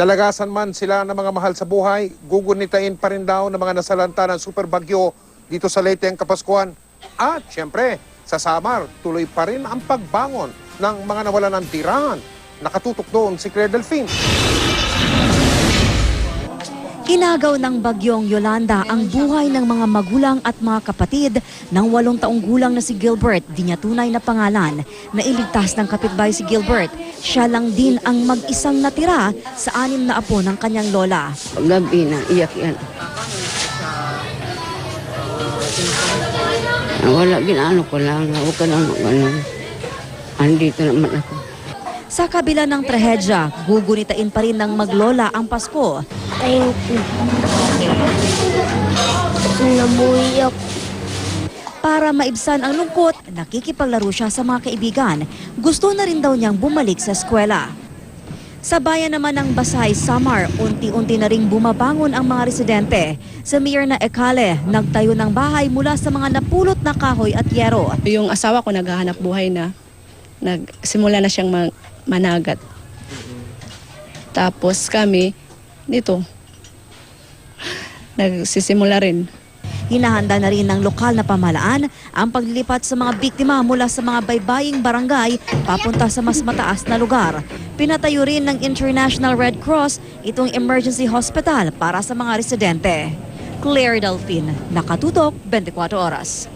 Nalagasan man sila ng mga mahal sa buhay, gugunitain pa rin daw ng mga nasalanta ng super bagyo dito sa Leyte ang Kapaskuhan. At syempre, sa Samar, tuloy pa rin ang pagbangon ng mga nawalan ng tirahan. Nakatutok doon si Claire Delfin. Inagaw ng bagyong Yolanda ang buhay ng mga magulang at mga kapatid ng walong taong gulang na si Gilbert, di niya tunay na pangalan, na iligtas ng kapitbahay si Gilbert. Siya lang din ang mag-isang natira sa anim na apo ng kanyang lola. Gabi na, iyak yan. Wala, ginaano ko lang. Huwag ka lang mag-ano. Andito naman ako. Sa kabila ng trahedya, gugunitain pa rin ng maglola ang Pasko. Thank you. Nabuyak. Para maibsan ang lungkot, nakikipaglaro siya sa mga kaibigan. Gusto na rin daw niyang bumalik sa eskwela. Sa bayan naman ng Basay, Samar, unti-unti na ring bumabangon ang mga residente. Sa mayor na Ekale, nagtayo ng bahay mula sa mga napulot na kahoy at yero. Yung asawa ko naghahanap buhay na. Nagsimula na siyang ma- managat. Tapos kami, dito, nagsisimula rin. Hinahanda na rin ng lokal na pamahalaan ang paglilipat sa mga biktima mula sa mga baybaying barangay papunta sa mas mataas na lugar. Pinatayo rin ng International Red Cross itong emergency hospital para sa mga residente. Claire Delfin, Nakatutok, 24 Oras.